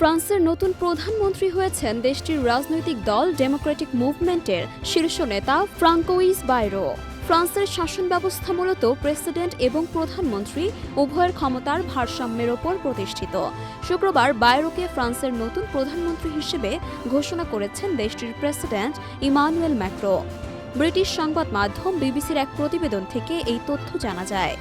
ফ্রান্সের নতুন প্রধানমন্ত্রী হয়েছেন দেশটির রাজনৈতিক দল ডেমোক্রেটিক মুভমেন্টের শীর্ষ নেতা ফ্রাঙ্কোইস বাইরো ফ্রান্সের শাসন ব্যবস্থা মূলত প্রেসিডেন্ট এবং প্রধানমন্ত্রী উভয়ের ক্ষমতার ভারসাম্যের ওপর প্রতিষ্ঠিত। শুক্রবার বাইরোকে ফ্রান্সের নতুন প্রধানমন্ত্রী হিসেবে ঘোষণা করেছেন দেশটির প্রেসিডেন্ট ইমানুয়েল ম্যাক্রো। ব্রিটিশ সংবাদ মাধ্যম বিবিসির এক প্রতিবেদন থেকে এই তথ্য জানা যায়।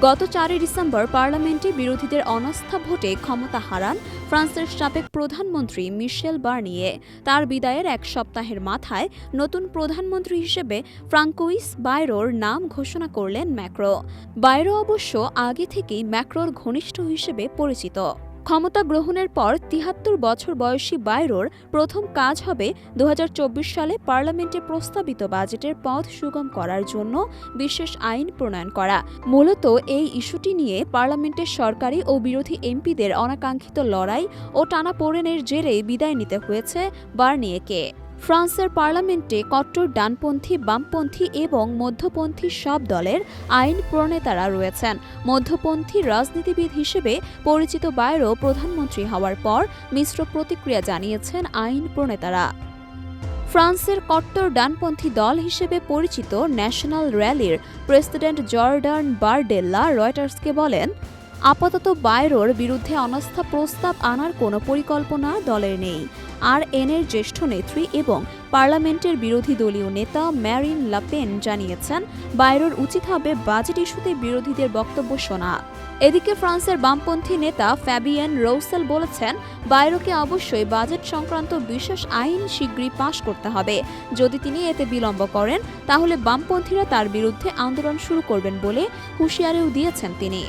গত চারই ডিসেম্বর পার্লামেন্টে বিরোধীদের অনাস্থা ভোটে ক্ষমতা হারান ফ্রান্সের সাবেক প্রধানমন্ত্রী মিশেল বার্নিয়ে। তার বিদায়ের এক সপ্তাহের মাথায় নতুন প্রধানমন্ত্রী হিসেবে ফ্রাঙ্কুইস বাইরোর নাম ঘোষণা করলেন ম্যাক্রো। বাইরো অবশ্য আগে থেকেই ম্যাক্রোর ঘনিষ্ঠ হিসেবে পরিচিত। ক্ষমতা গ্রহণের পর তিহাত্তর বছর বয়সী বাইরোর প্রথম কাজ হবে দু হাজার চব্বিশ সালে পার্লামেন্টে প্রস্তাবিত বাজেটের পথ সুগম করার জন্য বিশেষ আইন প্রণয়ন করা। মূলত এই ইস্যুটি নিয়ে পার্লামেন্টের সরকারি ও বিরোধী এমপিদের অনাকাঙ্ক্ষিত লড়াই ও টানাপোড়েনের জেরে বিদায় নিতে হয়েছে বার্নিয়েকে। ফ্রান্সের পার্লামেন্টে কট্টর ডানপন্থী, বামপন্থী এবং মধ্যপন্থী সব দলের আইন প্রণেতারা রয়েছেন। মধ্যপন্থী রাজনীতিবিদ হিসেবে পরিচিত বাইরো প্রধানমন্ত্রী হওয়ার পর মিশ্র প্রতিক্রিয়া জানিয়েছেন আইন প্রণেতারা। ফ্রান্সের কট্টর ডানপন্থী দল হিসেবে পরিচিত ন্যাশনাল র্যালির প্রেসিডেন্ট জর্ডান বারডেল্লা রয়টার্সকে বলেন, আপাতত বাইরোর বিরুদ্ধে অনাস্থা প্রস্তাব আনার কোনো পরিকল্পনা দলের নেই। আর এনের জ্যেষ্ঠ নেত্রী এবং পার্লামেন্টের বিরোধী দলীয় নেতা ম্যারিন লাপেন জানিয়েছেন, বাইরোর উচিত হবে বাজেট ইস্যুতে বিরোধীদের বক্তব্য শোনা। এদিকে ফ্রান্সের বামপন্থী নেতা ফ্যাবিয়ান রৌসেল বলেছেন, বাইরোকে অবশ্যই বাজেট সংক্রান্ত বিশেষ আইন শীঘ্রই পাশ করতে হবে। যদি তিনি এতে বিলম্ব করেন, তাহলে বামপন্থীরা তার বিরুদ্ধে আন্দোলন শুরু করবেন বলে হুঁশিয়ারিও দিয়েছেন তিনি।